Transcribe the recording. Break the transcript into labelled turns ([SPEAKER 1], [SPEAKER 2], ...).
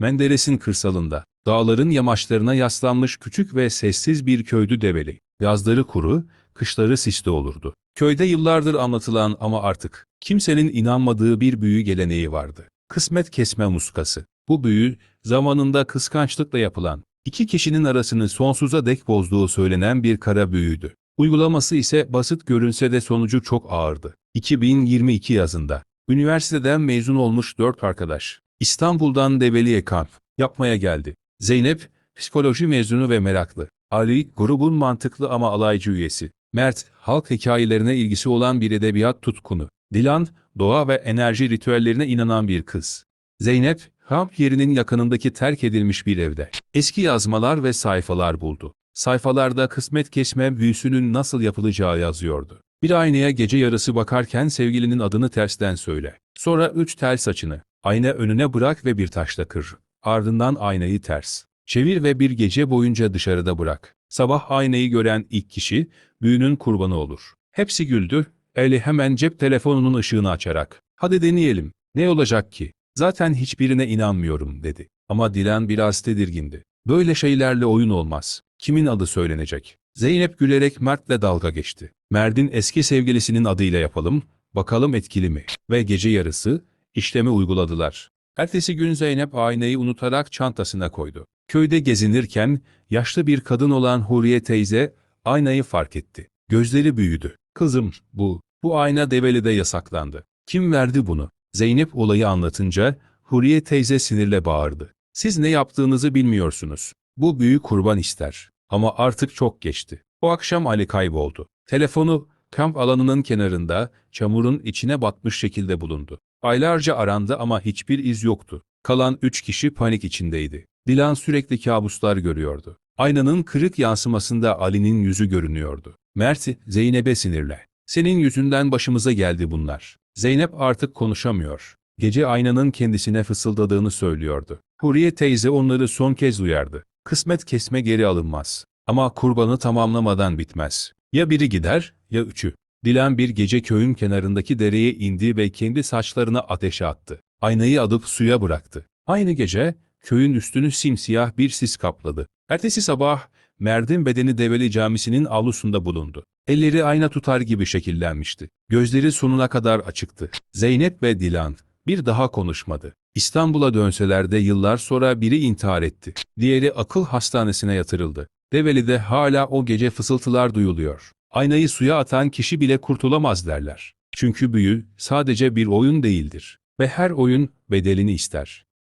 [SPEAKER 1] Menderes'in kırsalında, dağların yamaçlarına yaslanmış küçük ve sessiz bir köydü Develi. Yazları kuru, kışları sisli olurdu. Köyde yıllardır anlatılan ama artık kimsenin inanmadığı bir büyü geleneği vardı. Kısmet kesme muskası. Bu büyü, zamanında kıskançlıkla yapılan, iki kişinin arasını sonsuza dek bozduğu söylenen bir kara büyüydü. Uygulaması ise basit görünse de sonucu çok ağırdı. 2022 yazında, üniversiteden mezun olmuş dört arkadaş, İstanbul'dan Develi'ye kamp yapmaya geldi. Zeynep, psikoloji mezunu ve meraklı. Ali, grubun mantıklı ama alaycı üyesi. Mert, halk hikayelerine ilgisi olan bir edebiyat tutkunu. Dilan, doğa ve enerji ritüellerine inanan bir kız. Zeynep, kamp yerinin yakınındaki terk edilmiş bir evde. Eski yazmalar ve sayfalar buldu. Sayfalarda kısmet kesme büyüsünün nasıl yapılacağı yazıyordu. Bir aynaya gece yarısı bakarken sevgilinin adını tersten söyle. Sonra üç tel saçını, ayna önüne bırak ve bir taşla kır. Ardından aynayı ters. Çevir ve bir gece boyunca dışarıda bırak. Sabah aynayı gören ilk kişi, büyünün kurbanı olur. Hepsi güldü, Eli hemen cep telefonunun ışığını açarak, hadi deneyelim, ne olacak ki? Zaten hiçbirine inanmıyorum dedi. Ama Dilan biraz tedirgindi. Böyle şeylerle oyun olmaz. Kimin adı söylenecek? Zeynep gülerek Mert'le dalga geçti. Mert'in eski sevgilisinin adıyla yapalım, bakalım etkili mi? Ve gece yarısı, işlemi uyguladılar. Ertesi gün Zeynep aynayı unutarak çantasına koydu. Köyde gezinirken, yaşlı bir kadın olan Huriye teyze, aynayı fark etti. Gözleri büyüdü. Kızım, bu, bu ayna Develi'de yasaklandı. Kim verdi bunu? Zeynep olayı anlatınca, Huriye teyze sinirle bağırdı. Siz ne yaptığınızı bilmiyorsunuz. Bu büyük kurban ister. Ama artık çok geçti. O akşam Ali kayboldu. Telefonu, kamp alanının kenarında, çamurun içine batmış şekilde bulundu. Aylarca arandı ama hiçbir iz yoktu. Kalan üç kişi panik içindeydi. Dilan sürekli kabuslar görüyordu. Aynanın kırık yansımasında Ali'nin yüzü görünüyordu. Mert, Zeynep'e sinirle. Senin yüzünden başımıza geldi bunlar. Zeynep artık konuşamıyor. Gece aynanın kendisine fısıldadığını söylüyordu. Huriye teyze onları son kez uyardı. Kısmet kesme geri alınmaz. Ama kurbanı tamamlamadan bitmez. Ya biri gider, ya üçü. Dilan bir gece köyün kenarındaki dereye indi ve kendi saçlarına ateşe attı. Aynayı alıp suya bıraktı. Aynı gece, köyün üstünü simsiyah bir sis kapladı. Ertesi sabah, Mert'in bedeni Develi Camisi'nin avlusunda bulundu. Elleri ayna tutar gibi şekillenmişti. Gözleri sonuna kadar açıktı. Zeynep ve Dilan bir daha konuşmadı. İstanbul'a dönseler de yıllar sonra biri intihar etti. Diğeri akıl hastanesine yatırıldı. Develi'de hala o gece fısıltılar duyuluyor. Aynayı suya atan kişi bile kurtulamaz derler. Çünkü büyü sadece bir oyun değildir. Ve her oyun bedelini ister.